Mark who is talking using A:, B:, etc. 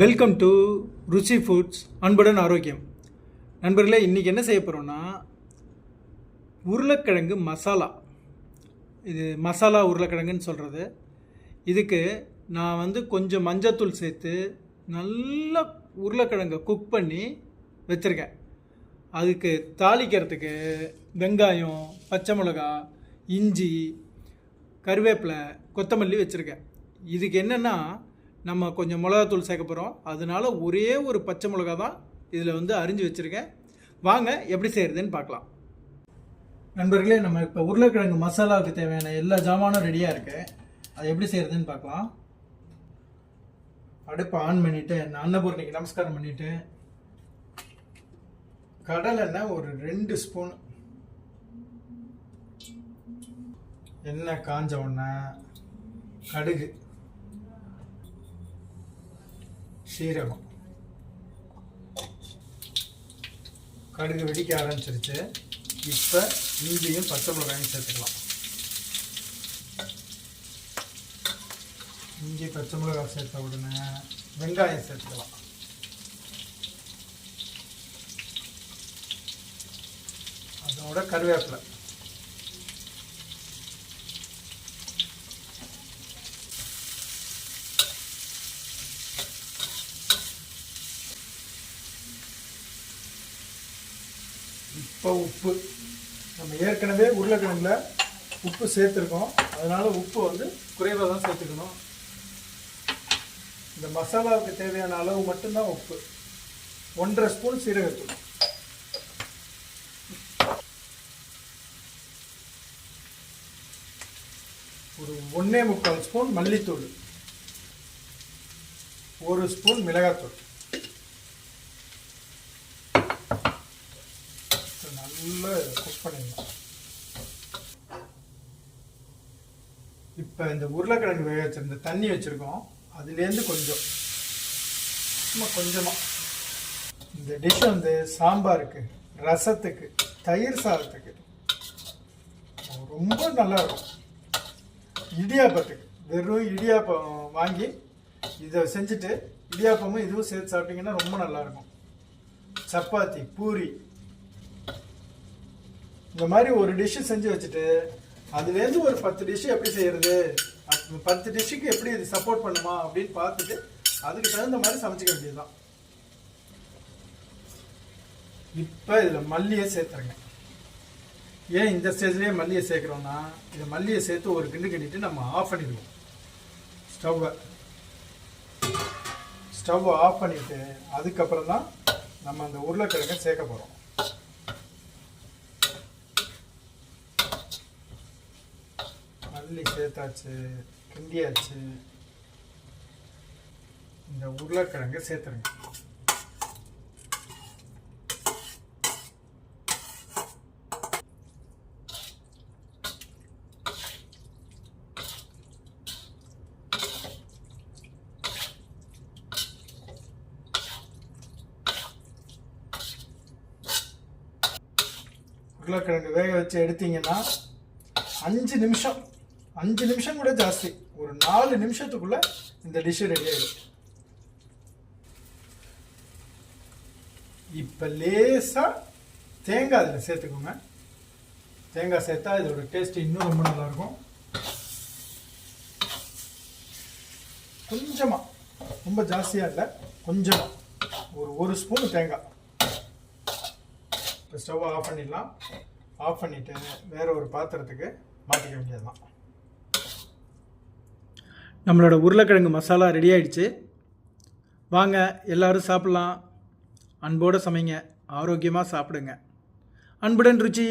A: Welcome to Ruchi foods அன்புடன் ஆரோக்கியம். நண்பர்களே இன்றைக்கி என்ன செய்ய போகிறோன்னா உருளைக்கிழங்கு மசாலா. இது மசாலா உருளைக்கிழங்குன்னு சொல்கிறது இதுக்கு நான் வந்து கொஞ்சம் மஞ்சத்தூள் சேர்த்து நல்லா உருளைக்கிழங்கை குக் பண்ணி வச்சுருக்கேன். அதுக்கு தாளிக்கிறதுக்கு வெங்காயம் பச்சை மிளகா இஞ்சி கருவேப்பிலை கொத்தமல்லி வச்சுருக்கேன். இதுக்கு என்னென்னா நம்ம கொஞ்சம் மிளகாத்தூள் சேர்க்க போகிறோம் அதனால ஒரே ஒரு பச்சை மிளகா தான் இதில் வந்து அரிஞ்சு வச்சுருக்கேன். வாங்க எப்படி செய்கிறதுன்னு பார்க்கலாம். நண்பர்களே நம்ம இப்போ உருளைக்கிழங்கு மசாலாவுக்கு தேவையான எல்லா ஜாமானும் ரெடியாக இருக்குது அதை எப்படி செய்கிறதுன்னு பார்க்கலாம். அடுப்பை ஆன் பண்ணிவிட்டு அன்னபூர்ணிக்கு நமஸ்காரம் பண்ணிவிட்டு கடலெண்ணெய் ஒரு ரெண்டு ஸ்பூன் எண்ணெய் காஞ்ச உடனே கடுகு. சீரகம். கடுகு வெடிக்க ஆரம்பிச்சிருச்சு. இப்போ இஞ்சியும் பச்சை மிளகாயும் சேர்த்துக்கலாம். இஞ்சி பச்சை மிளகாய் சேர்த்த உடனே வெங்காயம் சேர்த்துக்கலாம். அதோட கருவேப்பிலை. இப்போ உப்பு. நம்ம ஏற்கனவே உருளைக்கிழங்குல உப்பு சேர்த்துருக்கோம். அதனால் உப்பு வந்து குறைவாக தான் சேர்த்துக்கணும். இந்த மசாலாவுக்கு தேவையான அளவு மட்டும்தான் உப்பு. ஒன்றரை ஸ்பூன் சீரகத்தூள். ஒரு ஒன்றே முக்கால் ஸ்பூன் மல்லித்தூள். ஒரு ஸ்பூன் மிளகாத்தூள். ஃபுல்லாக குக் பண்ணிடலாம் இப்போ இந்த உருளைக்கிழங்கு வேக வச்சிருந்த தண்ணி வச்சுருக்கோம். அதுலேருந்து கொஞ்சம். சும்மா கொஞ்சமாக இந்த டிஷ் வந்து சாம்பாருக்கு ரசத்துக்கு தயிர் சாதத்துக்கு. ரொம்ப நல்லா இருக்கும். இடியாப்பத்துக்கு. வெறும் இடியாப்பம் வாங்கி இதை செஞ்சுட்டு இடியாப்பமும் இதுவும் சேர்த்து சாப்பிட்டிங்கன்னா ரொம்ப நல்லாயிருக்கும் சப்பாத்தி பூரி இந்த மாதிரி ஒரு டிஷ்ஷு செஞ்சு வச்சுட்டு அதுலேருந்து ஒரு பத்து டிஷ்ஷு எப்படி செய்கிறது பத்து டிஷ்ஷுக்கு எப்படி இது சப்போர்ட் பண்ணுமா அப்படின்னு பார்த்துட்டு அதுக்கு தகுந்த மாதிரி சமைச்சிக்க வேண்டியதுதான். இப்போ இதில் மல்லியை சேர்த்துருங்க ஏன் இந்த ஸ்டேஜ்லேயே மல்லியை சேர்க்குறோன்னா இந்த மல்லியை சேர்த்து ஒரு கிண்டு கிண்டிட்டு நம்ம ஆஃப் பண்ணிடுவோம். ஸ்டவ்வை ஸ்டவ்வை ஆஃப் பண்ணிவிட்டு அதுக்கப்புறம் தான் நம்ம அந்த உருளைக்கிழங்கை சேர்க்க போகிறோம் மல்லி சேர்த்தாச்சு கிண்டியாச்சு. இந்த உருளைக்கிழங்கு சேர்த்துருங்க. உருளைக்கிழங்கு வேக வச்சு எடுத்தீங்கன்னா அஞ்சு நிமிஷம் அஞ்சு நிமிஷம் கூட ஜாஸ்தி. ஒரு நாலு நிமிஷத்துக்குள்ள இந்த டிஷ் ரெடி ஆகிடும் இப்போ லேசா தேங்காய் அதில் சேர்த்துக்கோங்க. தேங்காய் சேர்த்தா இதோட டேஸ்ட் இன்னும் ரொம்ப நல்லா இருக்கும் கொஞ்சமா. ரொம்ப ஜாஸ்தியாக இல்லை கொஞ்சமா. ஒரு ஒரு ஸ்பூன் தேங்காய். இப்போ ஸ்டவ் ஆஃப் பண்ணிடலாம். ஆஃப் பண்ணிவிட்டு வேற ஒரு பாத்திரத்துக்கு மாட்டிக்க வேண்டியதுதான். நம்மளோட உருளைக்கிழங்கு மசாலா ரெடி ஆயிடுச்சு. வாங்க எல்லாரும் சாப்பிட்லாம். அன்போடு சமைங்க ஆரோக்கியமாக சாப்பிடுங்க. அன்புடன் ருச்சி.